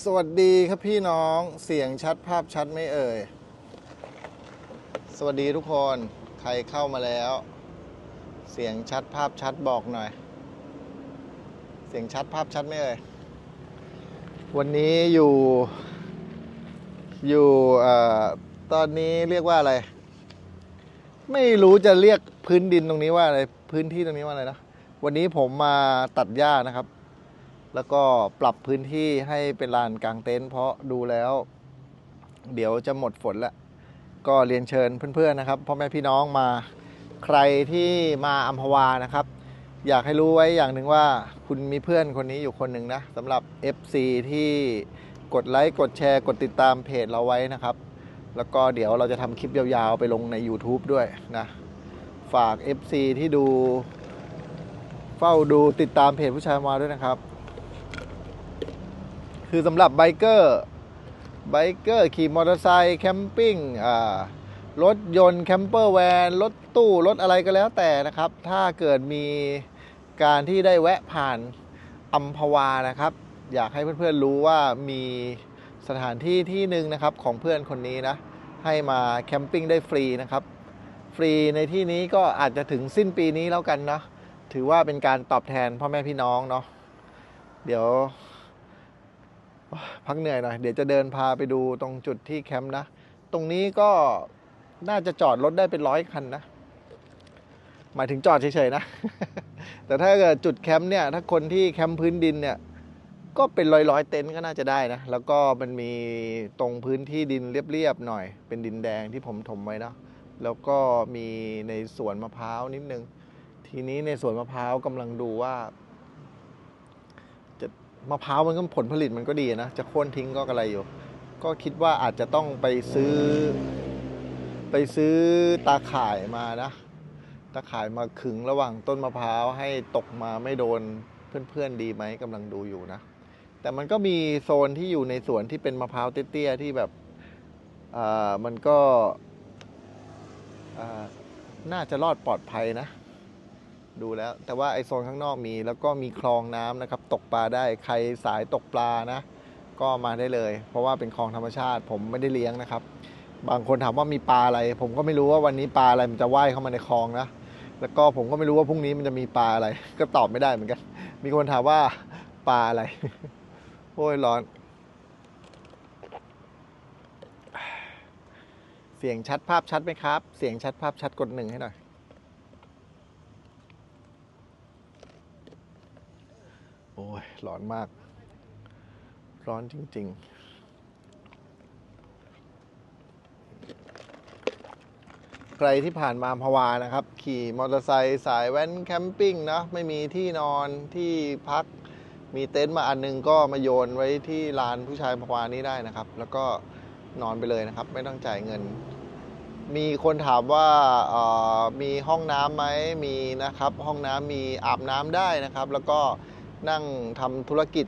สวัสดีครับพี่น้องเสียงชัดภาพชัดไม่เอ่ย สวัสดีทุกคนใครเข้ามาแล้ว เสียงชัดภาพชัดบอกหน่อย เสียงชัดภาพชัดไม่เอ่ย วันนี้อยู่ อยู่อตอนนี้เรียกว่าอะไร ไม่รู้จะเรียกพื้นดินตรงนี้ว่าอะไร พื้นที่ตรงนี้ว่าอะไรนะ วันนี้ผมมาตัดหญ้านะครับ แล้วก็ปรับพื้นที่ให้เป็นลานกลางเต็นท์เพราะดูแล้ว เดี๋ยวจะหมดฝนแล้วก็เรียนเชิญเพื่อนๆนะครับพ่อแม่พี่น้องมาใครที่มาอัมพวานะครับ อยากให้รู้ไว้อย่างหนึ่งว่าคุณมีเพื่อนคนนี้อยู่คนหนึ่งนะสำหรับ FC ที่กดไลค์กดแชร์กดติดตามเพจเราไว้นะครับ แล้วก็เดี๋ยวเราจะทำคลิปยาวๆไปลงใน YouTube ด้วยนะฝาก FC ที่ดูเฝ้าดูติดตามเพจผู้ชายมาด้วยนะครับ คือสำหรับไบเกอร์ไบเกอร์ขี่มอเตอร์ไซค์แคมปิ้งอ่ารถยนต์แคมเปอร์แวนรถตู้รถอะไรก็แล้วแต่นะครับ ถ้าเกิดมีการที่ได้แวะผ่านอัมพวานะครับ อยากให้เพื่อนๆรู้ว่ามีสถานที่ที่หนึ่งนะครับของเพื่อนคนนี้นะ ให้มาแคมปิ้งได้ฟรีนะครับ ฟรีในที่นี้ก็อาจจะถึงสิ้นปีนี้แล้วกันเนาะถือว่าเป็นการตอบแทนพ่อแม่พี่น้องเนาะเดี๋ยว พักเหนื่อยหน่อย เดี๋ยวจะเดินพาไปดูตรงจุดที่แคมป์นะ ตรงนี้ก็น่าจะจอดรถได้เป็นร้อยคันนะ หมายถึงจอดเฉยๆนะ แต่ถ้าเกิดจุดแคมป์เนี่ย ถ้าคนที่แคมป์พื้นดินเนี่ย ก็เป็นร้อยๆเต็นท์ก็น่าจะได้นะ แล้วก็มันมีตรงพื้นที่ดินเรียบๆหน่อย เป็นดินแดงที่ผมถมไว้นะ แล้วก็มีในสวนมะพร้าวนิดนึง ทีนี้ในสวนมะพร้าวกำลังดูว่า มะพร้าวมันก็ผลผลิตมันก็ดีนะ จะโค่นทิ้งก็อะไรอยู่ ก็คิดว่าอาจจะต้องไปซื้อ ไปซื้อตาข่ายมานะ ตาข่ายมาขึงระหว่างต้นมะพร้าวให้ตกมาไม่โดนเพื่อนๆดีไหมกำลังดูอยู่นะ แต่มันก็มีโซนที่อยู่ในสวนที่เป็นมะพร้าวเตี้ยๆที่แบบอ่ามันก็อ่าน่าจะรอดปลอดภัยนะ ดูแล้ว แต่ว่าไอโซนข้างนอกมีแล้วก็มีคลองน้ำนะครับ ตกปลาได้ใครสายตกปลานะ ก็มาได้เลย เพราะว่าเป็นคลองธรรมชาติ ผมไม่ได้เลี้ยงนะครับ บางคนถามว่ามีปลาอะไร ผมก็ไม่รู้ว่าวันนี้ปลาอะไรมันจะว่ายเข้ามาในคลองนะแล้วก็ผมก็ไม่รู้ว่าพรุ่งนี้มันจะมีปลาอะไร ก็ตอบไม่ได้เหมือนกัน มีคนถามว่าปลาอะไรโอ้ยร้อน เสียงชัดภาพชัดไหมครับ เสียงชัดภาพชัดกดหนึ่งให้หน่อย โอ้ย ร้อนมาก ร้อนจริง ๆ ใครที่ผ่านมาพวานะครับ ขี่มอเตอร์ไซค์สายแว้นแคมปิ้งนะไม่มีที่นอนที่พักมีเต็นท์มาอันหนึงก็มาโยนไว้ที่ลานผู้ชายพวานี้ได้นะครับ แล้วก็นอนไปเลยนะครับ ไม่ต้องจ่ายเงิน มีคนถามว่ามีห้องน้ำไหมมีนะครับ ห้องน้ำมีอาบน้ำได้นะครับ แล้วก็ นั่งทำธุรกิจ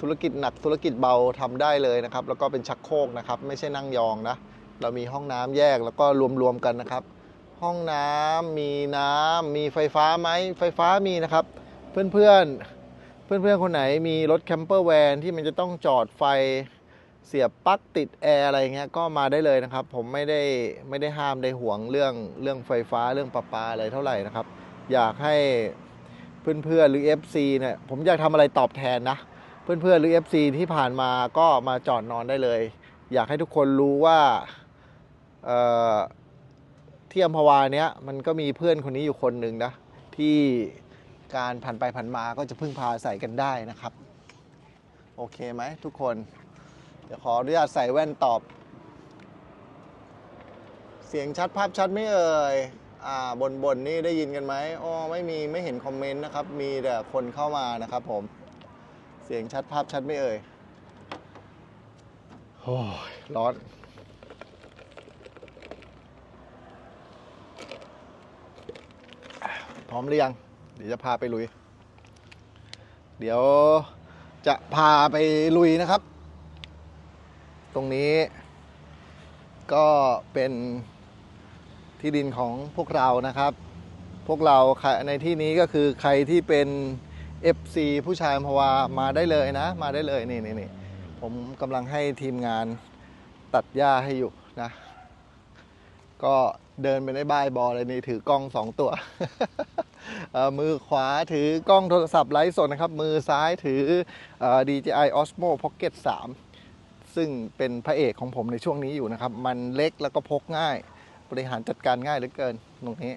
ธุรกิจหนักธุรกิจเบาทำได้เลยนะครับ แล้วก็เป็นชักโครกนะครับ ไม่ใช่นั่งยองนะ เรามีห้องน้ำแยกแล้วก็รวมๆกันนะครับ ห้องน้ำมีน้ำมีไฟฟ้าไหมไฟฟ้ามีนะครับ เพื่อนๆเพื่อนๆคนไหนมีรถแคมเปอร์แวนที่มันจะต้องจอดไฟเสียบปลั๊กติดแอร์อะไรเงี้ยก็มาได้เลยนะครับ ผมไม่ได้ไม่ได้ห้ามได้ห่วงเรื่องเรื่องไฟฟ้าเรื่องประปาอะไรเท่าไหร่นะครับ อยากให้ เพื่อนๆหรือ FC เนี่ยผมอยากทำอะไรตอบแทนนะ เพื่อนๆหรือ FC ที่ผ่านมาก็มาจอดนอนได้เลย อยากให้ทุกคนรู้ว่าที่อัมพวาเนี้ยมันก็มีเพื่อนคนนี้อยู่คนหนึ่งนะ ที่การผ่านไปผ่านมาก็จะพึ่งพาใส่กันได้นะครับ โอเคไหมทุกคน เดี๋ยวขออนุญาตใส่แว่นตอบ เสียงชัดภาพชัดไม่เอ่ย บนบนนี่ได้ยินกันไหมอ๋อไม่มีไม่เห็นคอมเมนต์นะครับ มีแต่คนเข้ามานะครับผม เสียงชัดภาพชัดไม่เอ่ยโอ้ยร้อน พร้อมหรือยัง เดี๋ยวจะพาไปลุย เดี๋ยวจะพาไปลุยนะครับ ตรงนี้ก็เป็น ที่ดินของพวกเรานะครับ พวกเราในที่นี้ก็คือใครที่เป็น FC ผู้ชายพวามาได้เลยนะ มาได้เลยนี่นี่นผมกำลังให้ทีมงานตัดหญ้าให้อยู่นะ ก็เดินไปในบ้ายบอเลยนี่ถือกล้องสองตัว มือขวาถือกล้องโทรศัพท์ไลฟ์สดนะครับ มือซ้ายถือเอ่อ DJI Osmo Pocket 3 ซึ่งเป็นพระเอกของผมในช่วงนี้อยู่นะครับ มันเล็กแล้วก็พกง่าย บริหารจัดการง่ายเหลือเกินตรงนี้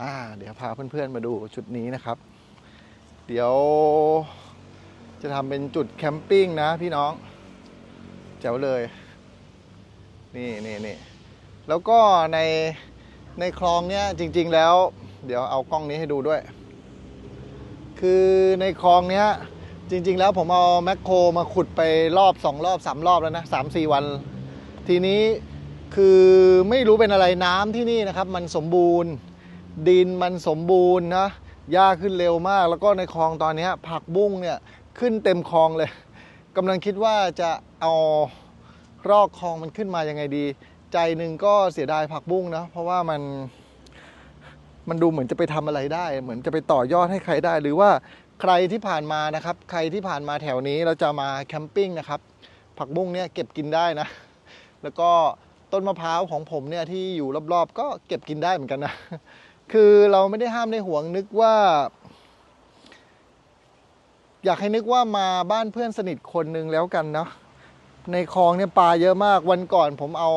อ่าเดี๋ยวพาเพื่อนๆมาดูชุดนี้นะครับ เดี๋ยวจะทำเป็นจุดแคมปิ้งนะพี่น้องแจ๋วเลย นี่นี่นี่แล้วก็ในในคลองเนี้ยจริง ๆแล้ว เดี๋ยวเอากล้องนี้ให้ดูด้วย คือในคลองเนี้ยจริง ๆ แล้วผมเอาแมคโครมาขุดไปรอบสองรอบสามรอบแล้วนะสามสี่วัน ทีนี้ คือไม่รู้เป็นอะไรน้ำที่นี่นะครับ มันสมบูรณ์ ดินมันสมบูรณ์นะหญ้าขึ้นเร็วมาก แล้วก็ในคลองตอนนี้ผักบุ้งเนี่ยขึ้นเต็มคลองเลยกำลังคิดว่าจะเอารอกคลองมันขึ้นมายังไงดี ใจหนึ่งก็เสียดายผักบุ้งนะเพราะว่ามันมันดูเหมือนจะไปทำอะไรได้ เหมือนจะไปต่อยอดให้ใครได้ หรือว่าใครที่ผ่านมานะครับ ใครที่ผ่านมาแถวนี้เราจะมาแคมปิ้งนะครับ ผักบุ้งเนี่ยเก็บกินได้นะ แล้วก็ ต้นมะพร้าวของผมเนี่ยที่อยู่รอบๆ ก็เก็บกินได้เหมือนกันนะ คือเราไม่ได้ห้ามในห่วงนึกว่า อยากให้นึกว่ามาบ้านเพื่อนสนิทคนหนึ่งแล้วกันเนาะในคลองเนี่ยปลาเยอะมากวันก่อนผมเอา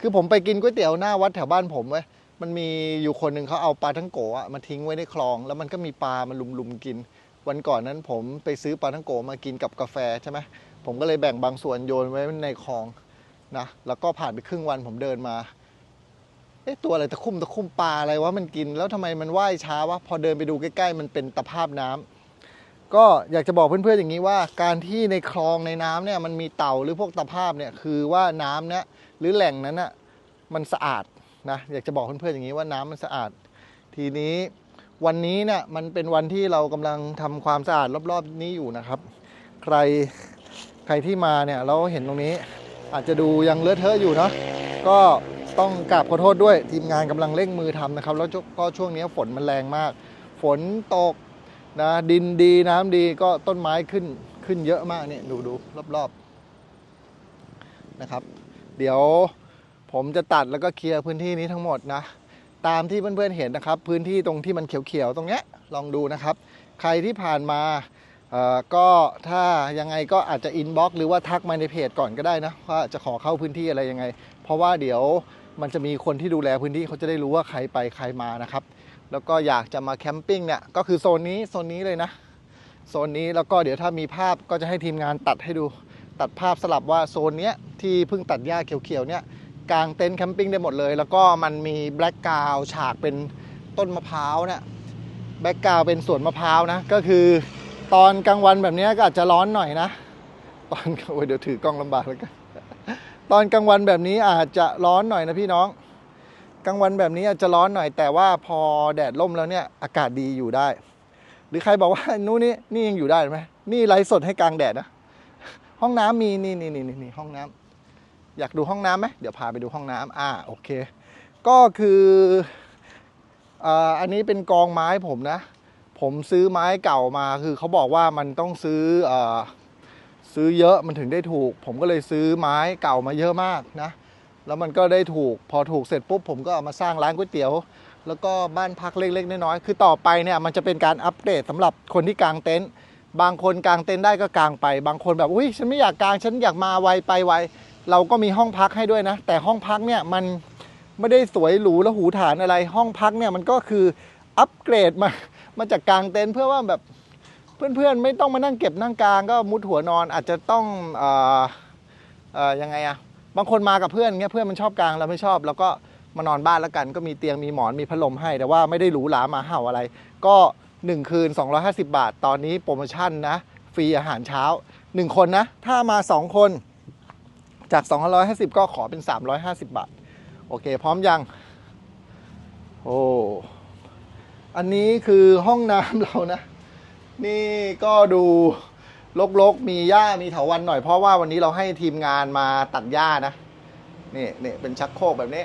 คือผมไปกินก๋วยเตี๋ยวหน้าวัดแถวบ้านผมเว้ยมันมีอยู่คนหนึ่งเขาเอาปลาทั้งโกะอะมาทิ้งไว้ในคลอง แล้วมันก็มีปลามาลุมๆกิน วันก่อนนั้นผมไปซื้อปลาทั้งโกะมากินกับกาแฟใช่ไหมผมก็เลยแบ่งบางส่วนโยนไว้ในคลอง นะแล้วก็ผ่านไปครึ่งวันผมเดินมาเอ๊ะตัวอะไรตะคุ่มตะคุ่มปลาอะไรวะมันกิน แล้วทำไมมันว่ายช้าวะพอเดินไปดูใกล้ ๆ มันเป็นตะภาพน้ำก็อยากจะบอกเพื่อนๆอย่างนี้ว่า การที่ในคลองในน้ำเนี่ยมันมีเต่าหรือพวกตะภาพเนี่ยคือว่าน้ำเนี่ยหรือแหล่งนั้นน่ะมันสะอาดนะอยากจะบอกเพื่อนๆอย่างนี้ว่าน้ำมันสะอาด ทีนี้วันนี้เนี่ยมันเป็นวันที่เรากำลังทำความสะอาดรอบๆนี้อยู่นะครับ ใครใครที่มาเนี่ยเราเห็นตรงนี้ อาจจะดูยังเลอะเทอะอยู่เนาะก็ต้องกราบขอโทษด้วยทีมงานกำลังเร่งมือทำนะครับ แล้วก็ช่วงนี้ฝนมันแรงมาก ฝนตกนะดินดีน้ำดีก็ต้นไม้ขึ้นขึ้นเยอะมากเนี่ยดูดูรอบๆนะครับ เดี๋ยวผมจะตัดแล้วก็เคลียร์พื้นที่นี้ทั้งหมดนะ ตามที่เพื่อนๆเห็นนะครับ พื้นที่ตรงที่มันเขียวๆตรงเนี้ยลองดูนะครับ ใครที่ผ่านมา ก็ถ้ายังไงก็อาจจะอินบ็อกหรือว่าทักมาในเพจก่อนก็ได้นะว่าจะขอเข้าพื้นที่อะไรยังไง เพราะว่าเดี๋ยวมันจะมีคนที่ดูแลพื้นที่เขาจะได้รู้ว่าใครไปใครมานะครับ แล้วก็อยากจะมาแคมปิ้งเนี่ยก็คือโซนนี้โซนนี้เลยนะโซนนี้แล้วก็เดี๋ยวถ้ามีภาพก็จะให้ทีมงานตัดให้ดู ตัดภาพสลับว่าโซนเนี้ยที่เพิ่งตัดหญ้าเขียวๆเนี่ยกางเต็นท์แคมปิ้งได้หมดเลย แล้วก็มันมีแบล็กกาวฉากเป็นต้นมะพร้าวเนี่ยแบล็กกาวเป็นสวนมะพร้าวนะก็คือ ตอนกลางวันแบบนี้ก็อาจจะร้อนหน่อยนะ ตอนโอ้ยเดี๋ยวถือกล้องลำบากแล้วกันตอนกลางวันแบบนี้อาจจะร้อนหน่อยนะพี่น้องกลางวันแบบนี้อาจจะร้อนหน่อยแต่ว่าพอแดดร่มแล้วเนี่ยอากาศดีอยู่ได้ หรือใครบอกว่านู่นนี่นี่ยังอยู่ได้ไหมนี่ไลฟ์สดให้กลางแดดนะห้องน้ำมีนี่นี่นี่นี่ห้องน้ำอยากดูห้องน้ำไหมเดี๋ยวพาไปดูห้องน้ำอ่าโอเค ก็คืออ่าอันนี้เป็นกองไม้ผมนะ ผมซื้อไม้เก่ามาคือเขาบอกว่ามันต้องซื้ออซื้อเยอะมันถึงได้ถูก ผมก็เลยซื้อไม้เก่ามาเยอะมากนะ แล้วมันก็ได้ถูกพอถูกเสร็จปุ๊บผมก็เอามาสร้างร้านก๋วยเตี๋ยว แล้วก็บ้านพักเล็กๆน้อยๆคือต่อไปเนี่ยมันจะเป็นการอัปเดตสำหรับคนที่กางเต็นท์บางคนกางเต็นท์ได้ก็กางไป บางคนแบบอุ้ยฉันไม่อยากกางฉันอยากมาไวไปไวเราก็มีห้องพักให้ด้วยนะ แต่ห้องพักเนี่ยมันไม่ได้สวยหรูและหูฐานอะไรห้องพักเนี่ยมันก็คืออัปเกรดมา มาจากกลางเต็นท์เพื่อว่าแบบเพื่อนๆไม่ต้องมานั่งเก็บนั่งกลางก็มุดหัวนอนอาจจะต้องเอ่อเอ่อยังไงอะบางคนมากับเพื่อนเงี้ยเพื่อนมันชอบกลางเราไม่ชอบ แล้วก็มานอนบ้านแล้วกันก็มีเตียงมีหมอนมีพัดลมให้ แต่ว่าไม่ได้หรูหรามาเห่าอะไร ก็ 1 คืน 250 บาท ตอนนี้โปรโมชั่นนะฟรีอาหารเช้า 1 คนนะ ถ้ามา 2 คนจาก 250 ก็ขอเป็น 350 บาท โอเค พร้อมยัง โอ้ อันนี้คือห้องน้ำเรานะ นี่ก็ดูลกๆ มีหญ้ามีเถาวันหน่อยเพราะว่าวันนี้เราให้ทีมงานมาตัดหญ้านะ นี่นี่เป็นชักโครกแบบนี้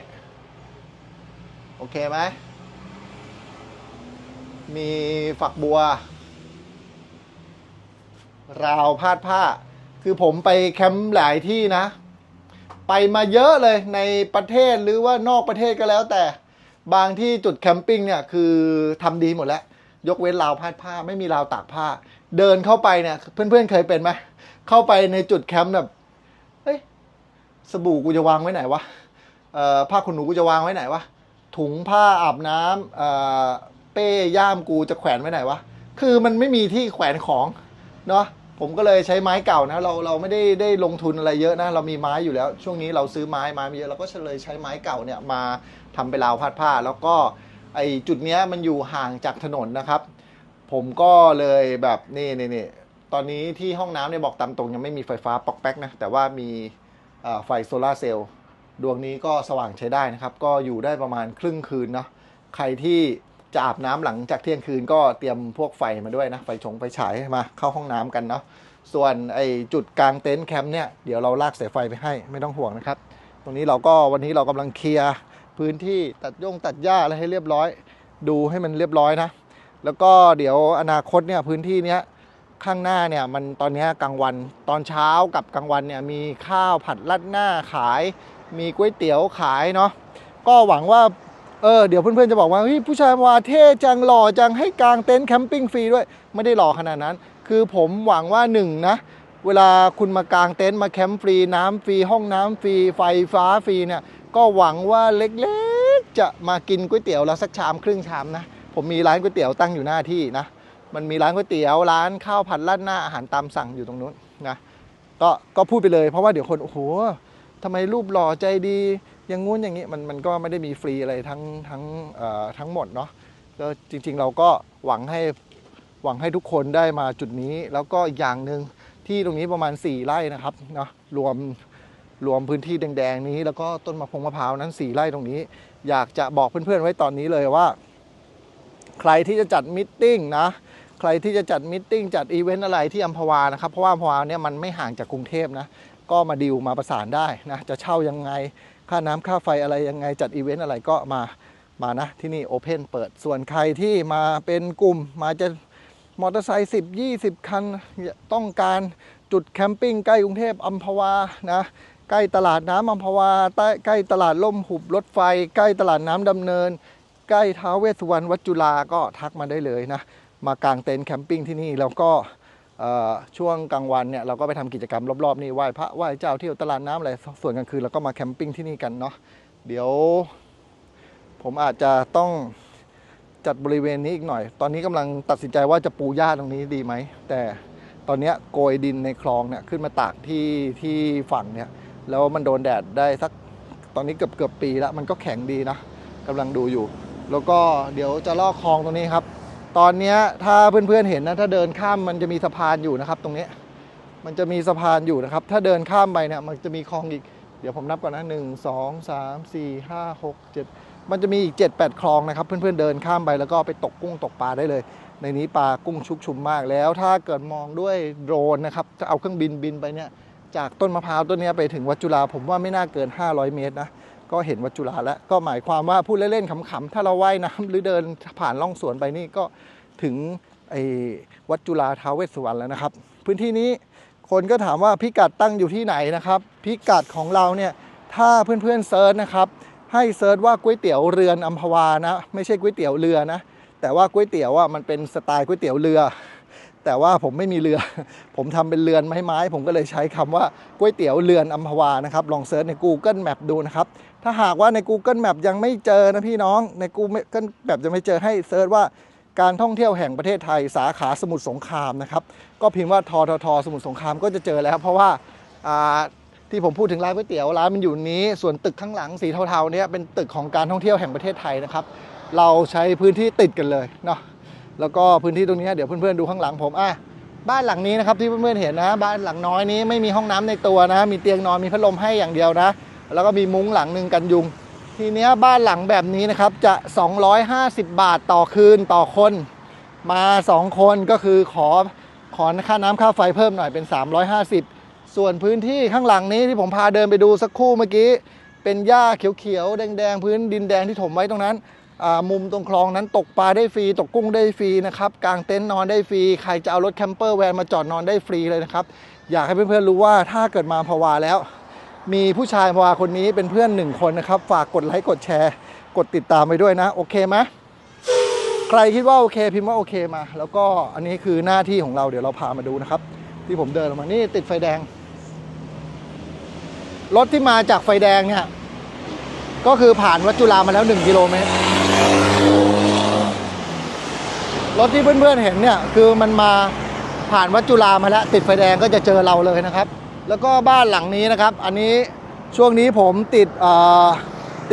โอเคไหม มีฝักบัว ราวพาดผ้า คือผมไปแคมป์หลายที่นะ ไปมาเยอะเลยในประเทศหรือว่านอกประเทศก็แล้วแต่ บางที่จุดแคมปิ้งเนี่ยคือทำดีหมดแล้ว ยกเว้นราวพาดผ้า ไม่มีราวตากผ้า เดินเข้าไปเนี่ยเพื่อนๆเคยเป็นไหมเข้าไปในจุดแคมป์แบบเฮ้ยสบู่กูจะวางไว้ไหนวะผ้าขนหนูกูจะวางไว้ไหนวะถุงผ้าอาบน้ำเอ่อเป้ย่ามกูจะแขวนไว้ไหนวะคือมันไม่มีที่แขวนของเนาะ ผมก็เลยใช้ไม้เก่านะเราเราไม่ได้ได้ลงทุนอะไรเยอะนะ เรามีไม้อยู่แล้ว ช่วงนี้เราซื้อไม้ไม้มาเยอะเราก็เลยใช้ไม้เก่าเนี่ยมาทำเป็นราวพาดผ้า แล้วก็ไอจุดเนี้ยมันอยู่ห่างจากถนนนะครับ ผมก็เลยแบบนี่นี่นี่ตอนนี้ที่ห้องน้ำเนี่ยบอกตามตรงยังไม่มีไฟฟ้าปอกแป๊กนะแต่ว่ามีไฟโซลาร์เซลล์ดวงนี้ก็สว่างใช้ได้นะครับ ก็อยู่ได้ประมาณครึ่งคืนเนาะใครที่ จะอาบน้ำหลังจากเที่ยงคืนก็เตรียมพวกไฟมาด้วยนะไฟชงไฟฉายมาเข้าห้องน้ำกันเนาะส่วนไอจุดกลางเต็นท์แคมป์เนี่ยเดี๋ยวเราลากสายไฟไปให้ไม่ต้องห่วงนะครับ ตรงนี้เราก็วันนี้เรากำลังเคลียร์พื้นที่ตัดย่งตัดหญ้าอะไรให้เรียบร้อย ดูให้มันเรียบร้อยนะ แล้วก็เดี๋ยวอนาคตเนี่ยพื้นที่เนี้ยข้างหน้าเนี่ยมันตอนนี้กลางวันตอนเช้ากับกลางวันเนี่ยมีข้าวผัดรัดหน้าขาย มีก๋วยเตี๋ยวขายเนาะก็หวังว่า เออเดี๋ยวเพื่อนๆจะบอกว่าเฮ้ยผู้ชายว่าเท่จังหล่อจังให้กางเต็นท์แคมปิ้งฟรีด้วย ไม่ได้หล่อขนาดนั้น คือผมหวังว่าหนึ่งนะ เวลาคุณมากางเต็นท์มาแคมป์ฟรีน้ำฟรีห้องน้ำฟรีไฟฟ้าฟรีเนี่ยก็หวังว่าเล็กๆจะมากินก๋วยเตี๋ยวแล้วสักชามครึ่งชามนะผมมีร้านก๋วยเตี๋ยวตั้งอยู่หน้าที่นะมันมีร้านก๋วยเตี๋ยวร้านข้าวผัดราดหน้าอาหารตามสั่งอยู่ตรงนู้นนะก็ก็พูดไปเลยเพราะว่าเดี๋ยวคนโอ้โหทำไมรูปหล่อใจดี อย่างงู้นอย่างนี้มันมันก็ไม่ได้มีฟรีอะไรทั้งทั้งทั้งหมดเนาะก็จริงๆเราก็หวังให้หวังให้ทุกคนได้มาจุดนี้ แล้วก็อีกอย่างหนึ่งที่ตรงนี้ประมาณ 4 ไร่นะครับเนาะรวมรวมพื้นที่แดง ๆ นี้ แล้วก็ต้นมะพร้าวมะพร้าวนั้น 4 ไร่ตรงนี้ อยากจะบอกเพื่อนๆไว้ตอนนี้เลยว่า ใครที่จะจัดมิทติ้งนะใครที่จะจัดมิทติ้งจัดอีเวนต์อะไรที่อัมพวานะครับเพราะว่าอัมพวาเนี่ยมันไม่ห่างจากกรุงเทพนะก็มาดิวมาประสานได้นะจะเช่ายังไง ค่าน้ำค่าไฟอะไรยังไงจัดอีเวนต์อะไรก็มามานะที่นี่โอเพนเปิดส่วนใครที่มาเป็นกลุ่มมาจะมอเตอร์ไซค์สิบยี่สิบคันต้องการจุดแคมปิ้งใกล้กรุงเทพอัมพวานะใกล้ตลาดน้ำอัมพวาใต้ใกล้ตลาดล่มหุบรถไฟ ใกล้ตลาดน้ำดำเนิน ใกล้ท้าวเวสสุวรรณวัดจุฬาก็ทักมาได้เลยนะ มากางเต็นท์แคมปิ้งที่นี่แล้วก็ ช่วงกลางวันเนี่ยเราก็ไปทำกิจกรรมรอบๆนี่ไหว้พระไหว้เจ้าเที่ยวตลาดน้ำอะไรส่วนกลางคืนเราก็มาแคมปิ้งที่นี่กันเนาะเดี๋ยว ผมอาจจะต้องจัดบริเวณนี้อีกหน่อย ตอนนี้กำลังตัดสินใจว่าจะปูหญ้าตรงนี้ดีไหม แต่ตอนนี้โกยดินในคลองเนี่ยขึ้นมาตากที่ที่ฝั่งเนี่ยแล้วมันโดนแดดได้สักตอนนี้เกือบเกือบปีแล้วมันก็แข็งดีนะกำลังดูอยู่ แล้วก็เดี๋ยวจะลอกคลองตรงนี้ครับ ตอนนี้ถ้าเพื่อนๆเห็นนะถ้าเดินข้ามมันจะมีสะพานอยู่นะครับ ตรงนี้มันจะมีสะพานอยู่นะครับ ถ้าเดินข้ามไปเนี่ยมันจะมีคลองอีกเดี๋ยวผมนับก่อนนะหนึ่งสองสามสี่ห้าหกเจ็ดมันจะมีอีกเจ็ดแปดคลองนะครับ เพื่อนๆเดินข้ามไปแล้วก็ไปตกกุ้งตกปลาได้เลย ในนี้ปลากุ้งชุกชุมมากแล้ว ถ้าเกิดมองด้วยโดรนนะครับจะเอาเครื่องบินบินไปเนี่ยจากต้นมะพร้าวต้นนี้ไปถึงวัดจุฬาผมว่าไม่น่าเกิน 500 เมตรนะ ก็เห็นวัจุฬาแล้วก็หมายความว่าพูดเล่นๆขำๆถ้าเราว่ายน้ำหรือเดินผ่านล่องสวนไปนี่ก็ถึงไอ้วัดจุฬาท้าวเวสสุวรรณแล้วนะครับ พื้นที่นี้คนก็ถามว่าพิกัดตั้งอยู่ที่ไหนนะครับ พิกัดของเราเนี่ยถ้าเพื่อนๆเซิร์ชนะครับ ให้เซิร์ชว่าก๋วยเตี๋ยวเรือนอัมพวานะไม่ใช่ก๋วยเตี๋ยวเรือนะแต่ว่าก๋วยเตี๋ยวอะมันเป็นสไตล์ก๋วยเตี๋ยวเรือ แต่ว่าผมไม่มีเรือ ผมทำเป็นเรือนไม้ๆผมก็เลยใช้คำว่าก๋วยเตี๋ยวเรือนอัมพวานะครับลองเซิร์ชใน Google Map ดูนะครับ ถ้าหากว่าใน Google Map ยังไม่เจอนะพี่น้องใน Google Map ยังไม่เจอให้เซิร์ชว่าการท่องเที่ยวแห่งประเทศไทยสาขาสมุทรสงครามนะครับ ก็พิมพ์ว่าทททสมุทรสงครามก็จะเจอแล้ว เพราะว่าที่ผมพูดถึงร้านก๋วยเตี๋ยวร้านมันอยู่นี้ ส่วนตึกข้างหลังสีเทาๆเนี่ยเป็นตึกของการท่องเที่ยวแห่งประเทศไทยนะครับ เราใช้พื้นที่ติดกันเลยเนาะแล้วก็พื้นที่ตรงนี้เดี๋ยวเพื่อนๆดูข้างหลังผมอะบ้านหลังนี้นะครับที่เพื่อนๆเห็นนะ บ้านหลังน้อยนี้ไม่มีห้องน้ำในตัวนะ มีเตียงนอนมีพัดลมให้อย่างเดียวนะ แล้วก็มีมุ้งหลังหนึ่งกันยุง ทีเนี้ยบ้านหลังแบบนี้นะครับจะ 250 บาทต่อคืนต่อคน มา 2 คนก็คือขอขอค่าน้ำค่าไฟเพิ่มหน่อยเป็น 350 ส่วนพื้นที่ข้างหลังนี้ที่ผมพาเดินไปดูสักครู่เมื่อกี้เป็นหญ้าเขียวๆแดงๆพื้นดินแดงที่ถมไว้ตรงนั้นมุมตรงคลองนั้นตกปลาได้ฟรี ตกกุ้งได้ฟรีนะครับกางเต็นท์นอนได้ฟรี ใครจะเอารถแคมเปอร์แวนมาจอดนอนได้ฟรีเลยนะครับ อยากให้เพื่อนๆรู้ว่าถ้าเกิดมาพวาแล้ว มีผู้ชายพะวาคนนี้เป็นเพื่อนหนึ่งคนนะครับ ฝากกดไลค์กดแชร์ กดติดตามไปด้วยนะ โอเคไหมใครคิดว่าโอเคพิมพ์ว่าโอเคมา แล้วก็อันนี้คือหน้าที่ของเราเดี๋ยวเราพามาดูนะครับ ที่ผมเดินออกมานี่ติดไฟแดง รถที่มาจากไฟแดงเนี่ย ก็คือผ่านวัดจุฬามาแล้ว 1 กิโลเมตรรถที่เพื่อนๆเห็นเนี่ย คือมันมาผ่านวัดจุฬามาแล้ว ติดไฟแดงก็จะเจอเราเลยนะครับ แล้วก็บ้านหลังนี้นะครับ อันนี้ช่วงนี้ผมติด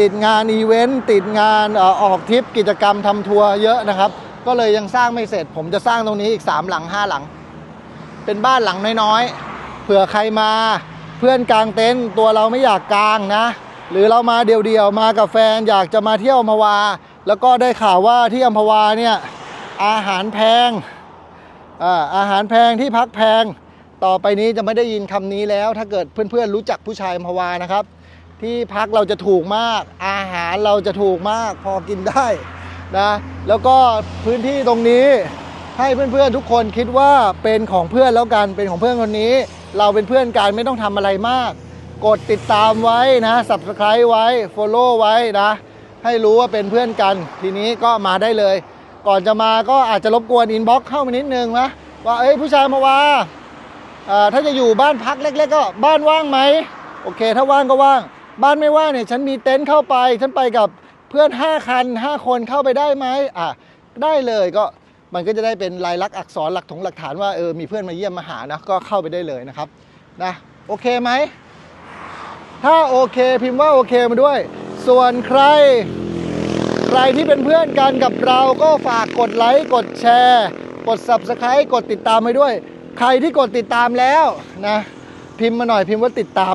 ติดงานอีเวนต์ติดงานอออกทริปกิจกรรมทำทัวร์เยอะนะครับ ก็เลยยังสร้างไม่เสร็จ ผมจะสร้างตรงนี้อีก 3 หลัง 5 หลัง เป็นบ้านหลังน้อยๆเผื่อใครมาเพื่อนกลางเต็นท์ตัวเราไม่อยากกลางนะ หรือเรามาเดี่ยวๆมากับแฟนอยากจะมาเที่ยวอัมพวา แล้วก็ได้ข่าวว่าที่อัมพวาเนี่ยอาหารแพงออาหารแพงที่พักแพง ต่อไปนี้จะไม่ได้ยินคำนี้แล้ว ถ้าเกิดเพื่อนๆรู้จักผู้ชายมพวานะครับ ที่พักเราจะถูกมาก อาหารเราจะถูกมากพอกินได้นะแล้วก็พื้นที่ตรงนี้ให้เพื่อนๆทุกคนคิดว่าเป็นของเพื่อนแล้วกันเป็นของเพื่อนคนนี้ เราเป็นเพื่อนกันไม่ต้องทำอะไรมาก กดติดตามไว้นะ subscribe ไว้ follow ไว้นะให้รู้ว่าเป็นเพื่อนกัน ทีนี้ก็มาได้เลย ก่อนจะมาก็อาจจะรบกวน inbox เข้ามานิดนึงนะว่าเอ้ยผู้ชายมาว่า ถ้าจะอยู่บ้านพักเล็ก ๆ ก็บ้านว่างไหมโอเค ถ้าว่างก็ว่าง บ้านไม่ว่างเนี่ยฉันมีเต็นท์เข้าไปฉันไปกับเพื่อน 5 คัน 5 คนเข้าไปได้ไหมอะได้เลยก็มันก็จะได้เป็นลายลักษณ์อักษรหลักถงหลักฐานว่าเออมีเพื่อนมาเยี่ยมมาหานะก็เข้าไปได้เลยนะครับนะโอเคไหมถ้าโอเคพิมพ์ว่าโอเคมาด้วย ส่วนใคร ใครที่เป็นเพื่อนกันกับเราก็ฝากกดไลค์กดแชร์ กด Subscribe กดติดตามไปด้วย ใครที่กดติดตามแล้วนะพิมพ์มาหน่อยพิมพ์ว่าติดตาม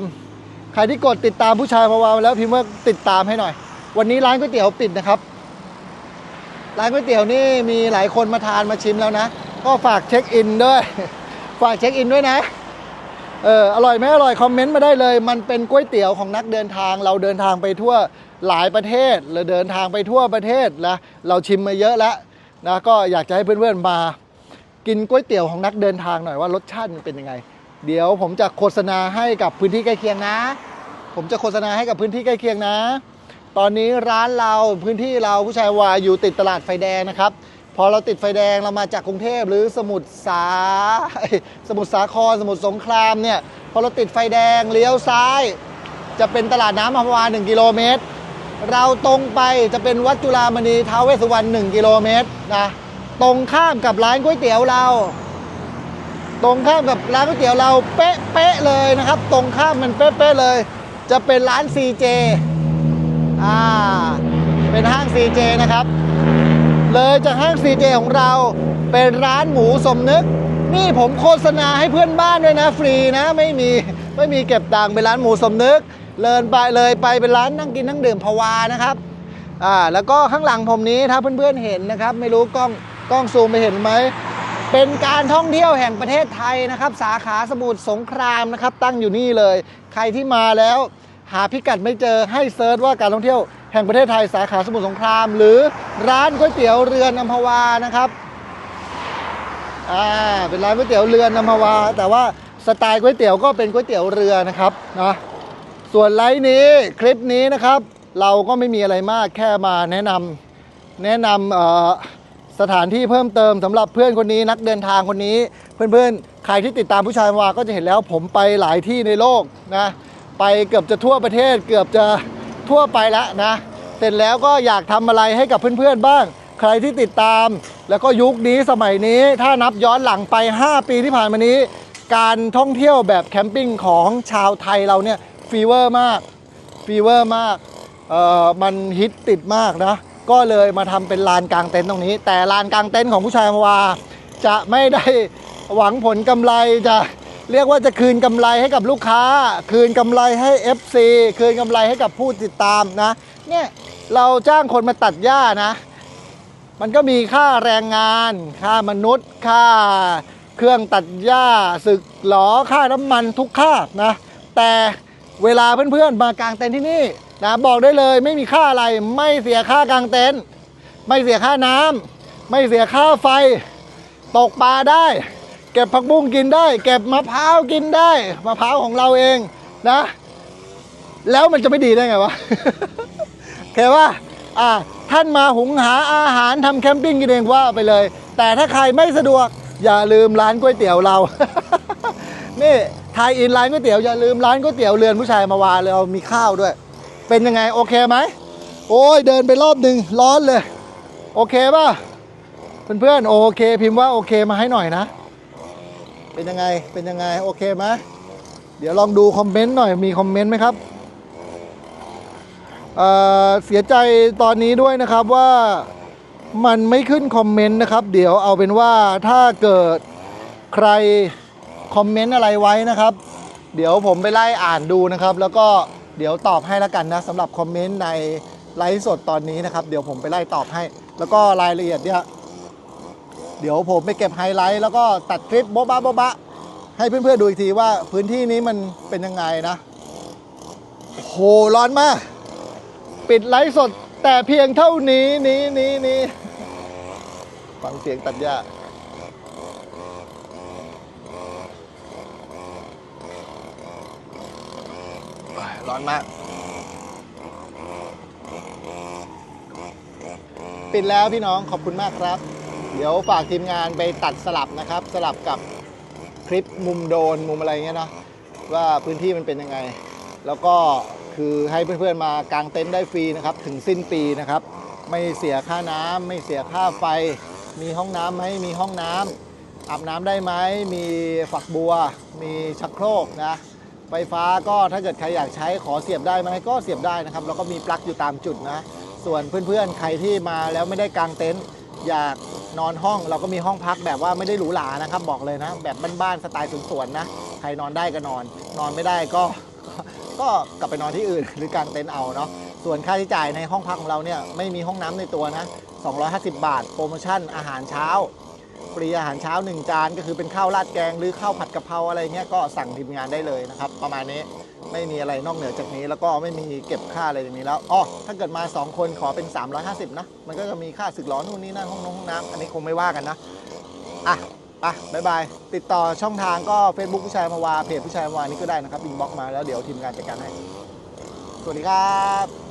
ใครที่กดติดตามผู้ชายพาวาแล้วพิมพ์ว่าติดตามให้หน่อย วันนี้ร้านก๋วยเตี๋ยวปิดนะครับ ร้านก๋วยเตี๋ยวนี่มีหลายคนมาทานมาชิมแล้วนะ ก็ฝากเช็คอินด้วย ฝากเช็คอินด้วยนะเอออร่อยไหมอร่อยคอมเมนต์มาได้เลย มันเป็นก๋วยเตี๋ยวของนักเดินทาง เราเดินทางไปทั่วหลายประเทศเราเดินทางไปทั่วประเทศนะเราชิมมาเยอะแล้วนะก็อยากจะให้เพื่อนๆมา กินก๋วยเตี๋ยวของนักเดินทางหน่อยว่ารสชาติมันเป็นยังไง เดี๋ยวผมจะโฆษณาให้กับพื้นที่ใกล้เคียงนะ ผมจะโฆษณาให้กับพื้นที่ใกล้เคียงนะ ตอนนี้ร้านเราพื้นที่เราผู้ชายวายอยู่ติดตลาดไฟแดงนะครับ พอเราติดไฟแดงเรามาจากกรุงเทพหรือสมุทรสาสมุทรสาครสมุทรสงครามเนี่ยพอเราติดไฟแดงเลี้ยวซ้าย จะเป็นตลาดน้ำอัมพวา1กิโลเมตรเราตรงไปจะเป็นวัดจุฬามณีท้าวเวสสุวรรณ1กิโลเมตรนะ ตรงข้ามกับร้านก๋วยเตี๋ยวเรา ตรงข้ามกับร้านก๋วยเตี๋ยวเราเป๊ะเป๊ะๆเลยนะครับ ตรงข้ามมันเป๊ะเป๊ะๆเลย จะเป็นร้าน CJ อ่าเป็นห้าง CJ นะครับ เลยจากห้าง CJ ของเราเป็นร้านหมูสมนึก นี่ผมโฆษณาให้เพื่อนบ้านด้วยนะ ฟรีนะไม่มีไม่มีเก็บตังค์เป็นร้านหมูสมนึกเลินไปเลยไปเป็นร้านนั่งกินนั่งดื่มภาวานะครับอ่าแล้วก็ข้างหลังผมนี้ถ้าเพื่อนๆเห็นนะครับ ไม่รู้กล้อง กล้องซูมไปเห็นไหม เป็นการท่องเที่ยวแห่งประเทศไทยนะครับ สาขาสมุทรสงครามนะครับ ตั้งอยู่นี่เลย ใครที่มาแล้ว หาพิกัดไม่เจอให้เซิร์ชว่าการท่องเที่ยวแห่งประเทศไทยสาขาสมุทรสงคราม หรือร้านก๋วยเตี๋ยวเรือนอัมพวานะครับอ่าเป็นร้านก๋วยเตี๋ยวเรือนอัมพวา แต่ว่าสไตล์ก๋วยเตี๋ยวก็เป็นก๋วยเตี๋ยวเรือนะครับนะส่วนไลฟ์นี้คลิปนี้นะครับ เราก็ไม่มีอะไรมากแค่มาแนะนำแนะนำเอ่อ สถานที่เพิ่มเติมสำหรับเพื่อนคนนี้นักเดินทางคนนี้ เพื่อนๆ ใครที่ติดตามผู้ชายวาก็จะเห็นแล้วผมไปหลายที่ในโลกนะไปเกือบจะทั่วประเทศ เกือบจะทั่วไปแล้วนะเสร็จแล้วก็อยากทำอะไรให้กับเพื่อนๆบ้าง ใครที่ติดตาม แล้วก็ยุคนี้สมัยนี้ถ้านับย้อนหลังไป 5 ปีที่ผ่านมานี้ การท่องเที่ยวแบบแคมปิ้งของชาวไทยเราเนี่ยฟีเวอร์มากฟีเวอร์มากเออมันฮิตติดมากนะ ก็เลยมาทำเป็นลานกลางเต็นท์ตรงนี้ แต่ลานกลางเต็นท์ของผู้ชายมาวา จะไม่ได้หวังผลกำไรจะเรียกว่าจะคืนกำไรให้กับลูกค้า คืนกำไรให้ FC คืนกำไรให้กับผู้ติดตามนะ เนี่ยเราจ้างคนมาตัดหญ้านะ มันก็มีค่าแรงงาน ค่ามนุษย์ ค่าเครื่องตัดหญ้าสึกหลอค่าน้ำมันทุกค่านะ แต่เวลาเพื่อนๆมากางเต็นท์ที่นี่ นะบอกได้เลยไม่มีค่าอะไรไม่เสียค่ากางเต็นท์ไม่เสียค่าน้ำไม่เสียค่าไฟ ตกปลาได้ เก็บผักบุ้งกินได้ เก็บมะพร้าวกินได้มะพร้าวของเราเองนะ แล้วมันจะไม่ดีได้ไงวะโอเคว่าอ่าท่านมาหุงหาอาหารทำแคมปิ้งกินเองว่าไปเลย แต่ถ้าใครไม่สะดวกอย่าลืมร้านก๋วยเตี๋ยวเรา นี่ทายอินร้านก๋วยเตี๋ยวอย่าลืมร้านก๋วยเตี๋ยวเรือนผู้ชายมาวาเลยเอามีข้าวด้วย เป็นยังไงโอเคไหมโอ้ยเดินไปรอบหนึ่งร้อนเลย โอเคป่ะเพื่อนๆโอเค พิมพ์ว่าโอเคมาให้หน่อยนะ เป็นยังไงเป็นยังไงโอเคไหมเดี๋ยวลองดูคอมเมนต์หน่อยมีคอมเมนต์ไหมครับเออเสียใจตอนนี้ด้วยนะครับว่ามันไม่ขึ้นคอมเมนต์นะครับ เดี๋ยวเอาเป็นว่าถ้าเกิดใครคอมเมนต์อะไรไว้นะครับ เดี๋ยวผมไปไล่อ่านดูนะครับ แล้วก็ เดี๋ยวตอบให้แล้วกันนะสำหรับคอมเมนต์ในไลฟ์สดตอนนี้นะครับ เดี๋ยวผมไปไล่ตอบให้ แล้วก็รายละเอียดเนี่ยเดี๋ยวผมไปเก็บไฮไลท์แล้วก็ตัดคลิปโบ๊ะบะโบ๊ะบะให้เพื่อนๆดูอีกทีว่าพื้นที่นี้มันเป็นยังไงนะโหร้อนมาก ปิดไลฟ์สดแต่เพียงเท่านี้นี้นี้นี้ฟังเสียงตัดหญ้า ร้อนมาก ปิดแล้วพี่น้องขอบคุณมากครับ เดี๋ยวฝากทีมงานไปตัดสลับนะครับ สลับกับคลิปมุมโดนมุมอะไรเงี้ยเนาะว่าพื้นที่มันเป็นยังไง แล้วก็คือให้เพื่อนๆมากางเต็นท์ได้ฟรีนะครับ ถึงสิ้นปีนะครับ ไม่เสียค่าน้ำไม่เสียค่าไฟ มีห้องน้ำไหมมีห้องน้ำอาบน้ำได้ไหมมีฝักบัว มีชักโครกนะ ไฟฟ้าก็ถ้าเกิดใครอยากใช้ขอเสียบได้ไหมก็เสียบได้นะครับแล้วก็มีปลั๊กอยู่ตามจุดนะ ส่วนเพื่อนๆใครที่มาแล้วไม่ได้กางเต็นท์อยากนอนห้องเราก็มีห้องพักแบบว่าไม่ได้หรูหรานะครับ บอกเลยนะ แบบบ้านๆสไตล์สวนๆนะใครนอนได้ก็นอน นอนไม่ได้ก็ก็กลับไปนอนที่อื่นหรือกางเต็นท์เอาเนาะส่วนค่าใช้จ่ายในห้องพักของเราเนี่ยไม่มีห้องน้ำในตัวนะ 250 บาท โปรโมชั่นอาหารเช้า ฟรีอาหารเช้า 1 จาน ก็คือเป็นข้าวราดแกงหรือข้าวผัดกะเพราอะไรเงี้ยก็สั่งทีมงานได้เลยนะครับ ประมาณนี้ไม่มีอะไรนอกเหนือจากนี้ แล้วก็ไม่มีเก็บค่าอะไรอย่างนี้แล้วอ๋อถ้าเกิดมา 2 คนขอเป็น 350นะมันก็จะมีค่าสึกร้อนนู่นนี่นั่นห้องนงห้องน้ำอันนี้คงไม่ว่ากันนะอะไปบายบาย ติดต่อช่องทางก็ Facebook ผู้ชายมาวาเพจผู้ชายมาวานี่ก็ได้นะครับอินบ็อกมาแล้วเดี๋ยวทีมงานจัดการให้ สวัสดีครับ